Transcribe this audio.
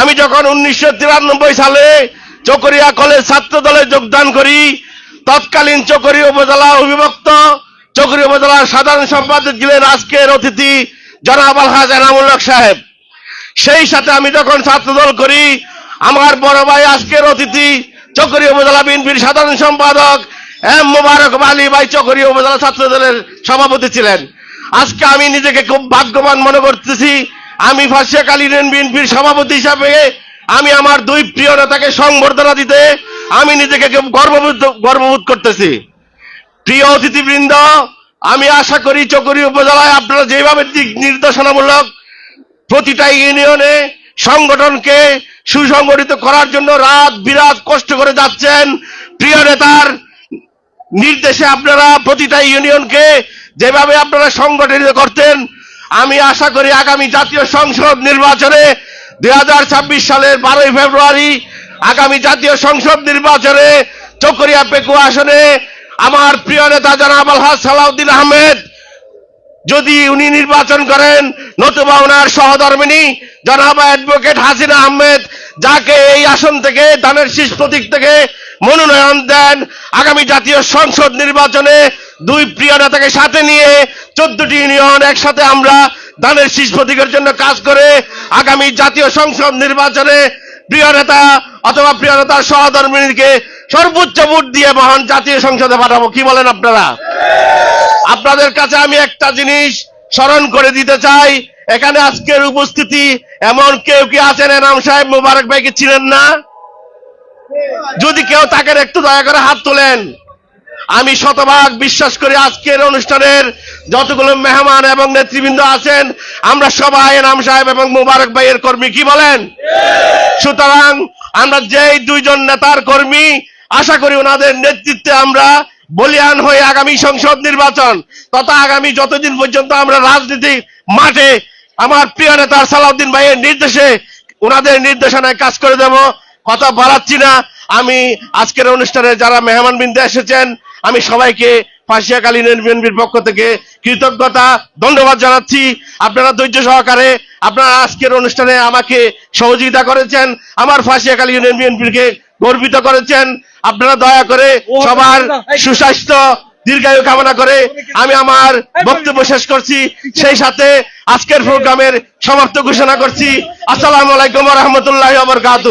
আমি যখন উনিশশো তিরানব্বই সালে চকরিয়া কলেজ ছাত্র দলে যোগদান করি, তৎকালীন চকরি উপজেলা অবিভক্ত চকরি উপজেলার সাধারণ সম্পাদক ছিলেন আজকের অতিথি জনাব আলহাজ এনামুল্লক সাহেব। সেই সাথে আমি যখন ছাত্রদল করি, আমার বড় ভাই আজকের অতিথি চকরি উপজেলা বিএনপির সাধারণ সম্পাদক এম মোবারক আলী ভাই চকরি উপজেলা ছাত্র দলের সভাপতি ছিলেন। আজকে আমি নিজেকে খুব ভাগ্যবান মনে করতেছি আমি ফাঁসিয়াকালী বিএনপির সভাপতি হিসাবে, আমি আমার দুই প্রিয় নেতাকে সংবর্ধনা দিতে, আমি নিজেকে গর্ববোধ গর্ববোধ করতেছি। প্রিয় অতিথিবৃন্দ, আমি আশা করি চকরি উপজেলায় আপনারা যেভাবে দিক নির্দেশনামূলক প্রতিটা ইউনিয়নে সংগঠনকে সুসংগঠিত করার জন্য রাত বিরাত কষ্ট করে যাচ্ছেন, প্রিয় নেতার নির্দেশে আপনারা প্রতিটা ইউনিয়নকে যেভাবে আপনারা সংগঠিত করতেন আমি আশা করি আগামী জাতীয় সংসদ নির্বাচনে দু হাজার ছাব্বিশ সালের বারোই ফেব্রুয়ারি আগামী জাতীয় সংসদ নির্বাচনে চকরিয়া পেকু আসনে আমার প্রিয় নেতা জনাব আলহাজ সালাউদ্দিন আহমেদ, যদি উনি নির্বাচন করেন, নতুবা ওনার সহধর্মিনী জনাব অ্যাডভোকেট হাসিনা আহমেদ, যাকে এই আসন থেকে, দানের শীষ প্রতীক থেকে মনোনয়ন দেন, আগামী জাতীয় সংসদ নির্বাচনে দুই প্রিয় নেতাকে সাথে নিয়ে চোদ্দটি ইউনিয়ন একসাথে আমরা ধানের শীষ প্রতীকের জন্য কাজ করে আগামী জাতীয় সংসদ নির্বাচনে প্রিয় নেতা অথবা প্রিয় নেতার সহধর্মিনীকে সর্বোচ্চ ভোট দিয়ে মহান জাতীয় সংসদে পাঠাবো। কি বলেন আপনারা? আপনাদের কাছে আমি একটা জিনিস স্মরণ করে দিতে চাই। এখানে আজকের উপস্থিতি এমন কেউ কি আছেন? এনাম সাহেব মুবারক ভাইকে ছিলেন না? যদি কেউ তাকে একটু দয়া করে হাত তোলেন। আমি শতভাগ বিশ্বাস করি আজকের অনুষ্ঠানের যতগুলো মেহমান এবং নেতৃবৃন্দ আছেন, আমরা সবাই এনাম সাহেব এবং মুবারক ভাইয়ের কর্মী, কি বলেন? সুতরাং আমরা যেই দুইজন নেতার কর্মী, আশা করি ওনাদের নেতৃত্বে আমরা বলিয়ান হয়ে আগামী সংসদ নির্বাচন তথা আগামী যতদিন পর্যন্ত আমরা রাজনীতি মাঠে আমার প্রিয় নেতা সালাউদ্দিন ভাইয়ের নির্দেশে, ওনাদের নির্দেশনায় কাজ করে দেব, কথা বাড়াচ্ছি না। আমি আজকের অনুষ্ঠানে যারা মেহমান বিন্দু এসেছেন আমি সবাইকে ফাঁসিয়াকালীন বিএনপির পক্ষ থেকে কৃতজ্ঞতা ধন্যবাদ জানাচ্ছি। আপনারা ধৈর্য সহকারে আপনারা আজকের অনুষ্ঠানে আমাকে সহযোগিতা করেছেন আমার ফাঁসিয়াকালী ইউনিয়ন বিএনপিকে গর্বিত করেছেন। আপনারা দয়া করে সবার সুস্বাস্থ্য দীর্ঘায়ু কামনা করে আমি আমার বক্তব্য শেষ করছি। সেই সাথে আজকের প্রোগ্রামের সমাপ্ত ঘোষণা করছি। আসসালামু আলাইকুম রহমতুল্লাহ বরকাত